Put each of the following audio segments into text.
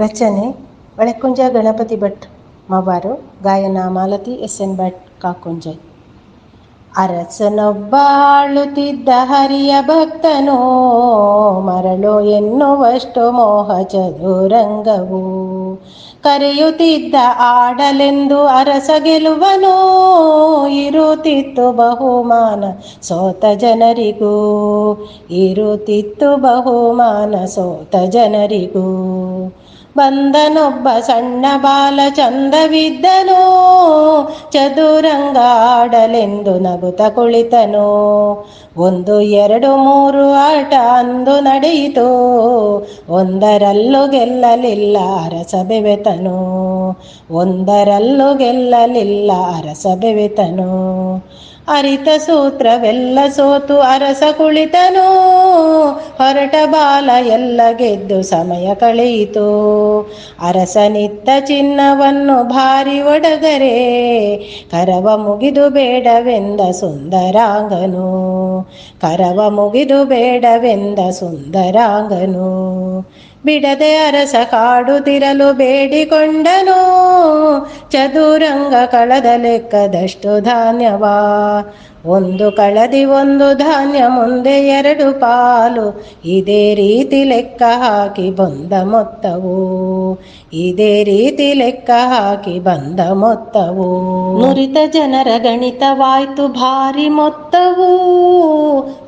ರಚನೆ ಒಳಕುಂಜ ಗಣಪತಿ ಭಟ್ ಮವಾರು ಗಾಯನ ಮಾಲತಿ ಎಸ್ ಎನ್ ಭಟ್ ಕಾಕುಂಜೈ. ಅರಸನೊಬ್ಬಾಳುತ್ತಿದ್ದ ಹರಿಯ ಭಕ್ತನೋ ಮರಳು ಎನ್ನುವಷ್ಟು ಮೋಹ ಚದುರಂಗವು. ಕರೆಯುತ್ತಿದ್ದ ಆಡಲೆಂದು ಅರಸ ಗೆಲುವನೋ ಇರುತ್ತಿತ್ತು ಬಹುಮಾನ ಸೋತ ಜನರಿಗೂ. ಇರುತ್ತಿತ್ತು ಬಹುಮಾನ ಸೋತ ಜನರಿಗೂ. ಬಂದನೊಬ್ಬ ಸಣ್ಣ ಬಾಲ ಚಂದವಿದ್ದನು ಚದುರಂಗ ಆಡಲೆಂದು ನಗುತ ಕುಳಿತನು. ಒಂದು, ಎರಡು, ಮೂರು ಆಟ ಅಂದು ನಡೆಯಿತು, ಒಂದರಲ್ಲೂ ಗೆಲ್ಲಲಿಲ್ಲ ಅರಸ ಬೆವೆತನು. ಒಂದರಲ್ಲೂ ಗೆಲ್ಲಲಿಲ್ಲ ಅರಸ ಬೆವೆತನು. ಅರಿತ ಸೂತ್ರವೆಲ್ಲ ಸೋತು ಅರಸ ಕುಳಿತನು. ಹೊರಟ ಬಾಲ ಎಲ್ಲ ಗೆದ್ದು ಸಮಯ ಕಳೆಯಿತು. ಅರಸನಿತ್ತ ಚಿನ್ನವನ್ನು ಭಾರಿ ಒಡಗರೆ. ಕರವ ಮುಗಿದು ಬೇಡವೆಂದ ಸುಂದರಾಂಗನು. ಕರವ ಮುಗಿದು ಬೇಡವೆಂದ ಸುಂದರಾಂಗನು. ಬಿಡದೆ ಅರಸ ಕಾಡುತ್ತಿರಲು ಬೇಡಿಕೊಂಡನು. ಚದುರಂಗ ಕಳದ ಲೆಕ್ಕದಷ್ಟು ಧಾನ್ಯವಾ? ಒಂದು ಕಳದಿ, ಒಂದು ಧಾನ್ಯ, ಮುಂದೆ ಎರಡು ಪಾಲು. ಇದೇ ರೀತಿ ಲೆಕ್ಕ ಹಾಕಿ ಬಂದ ಮೊತ್ತವು. ಇದೇ ರೀತಿ ಲೆಕ್ಕ ಹಾಕಿ ಬಂದ ಮೊತ್ತವು. ನುರಿತ ಜನರ ಗಣಿತವಾಯ್ತು ಭಾರಿ ಮೊತ್ತವು.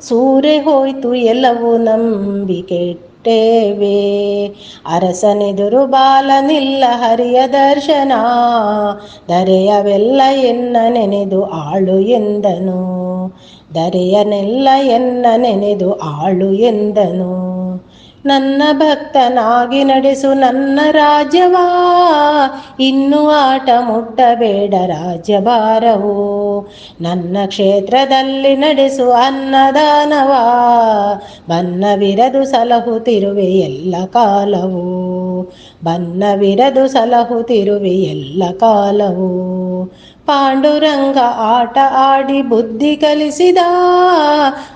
ಸೂರೆ ಹೋಯ್ತು ಎಲ್ಲವೂ ನಂಬಿಕೆ ಕೆಟ್ಟೇವೆ. ಅರಸನೆದುರು ಬಾಲನಿಲ್ಲ ಹರಿಯ ದರ್ಶನ. ದರೆಯವೆಲ್ಲ ಎನ್ನ ನೆನೆದು ಆಳು ಎಂದನು. ದರೆಯನೆಲ್ಲ ಎನ್ನ ನೆನೆದು ಆಳು ಎಂದನು. ನನ್ನ ಭಕ್ತನಾಗಿ ನಡೆಸು ನನ್ನ ರಾಜ್ಯವಾ. ಇನ್ನು ಆಟ ಮುಟ್ಟಬೇಡ ರಾಜ್ಯಭಾರವು. ನನ್ನ ಕ್ಷೇತ್ರದಲ್ಲಿ ನಡೆಸು ಅನ್ನದಾನವಾ. ಬನ್ನವಿರದು ಸಲಹುತ್ತಿರುವೆ ಎಲ್ಲ ಕಾಲವು. ಬನ್ನವಿರದು ಸಲಹುತ್ತಿರುವೆ ಎಲ್ಲ ಕಾಲವು. ಪಾಂಡುರಂಗ ಆಟ ಆಡಿ ಬುದ್ಧಿ ಕಲಿಸಿದ.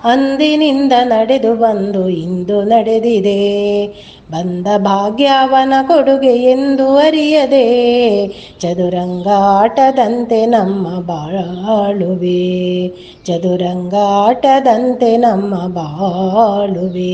ಅಂದಿನಿಂದ ನಡೆದು ಬಂದು ಇಂದು ನಡೆದಿದೆ. ಬಂದ ಭಾಗ್ಯವನ ಕೊಡುಗೆ ಎಂದು ಅರಿಯದೆ. ಚದುರಂಗ ಆಟದಂತೆ ನಮ್ಮ ಬಾಳುವೆ. ಚದುರಂಗ ಆಟದಂತೆ ನಮ್ಮ ಬಾಳುವೆ.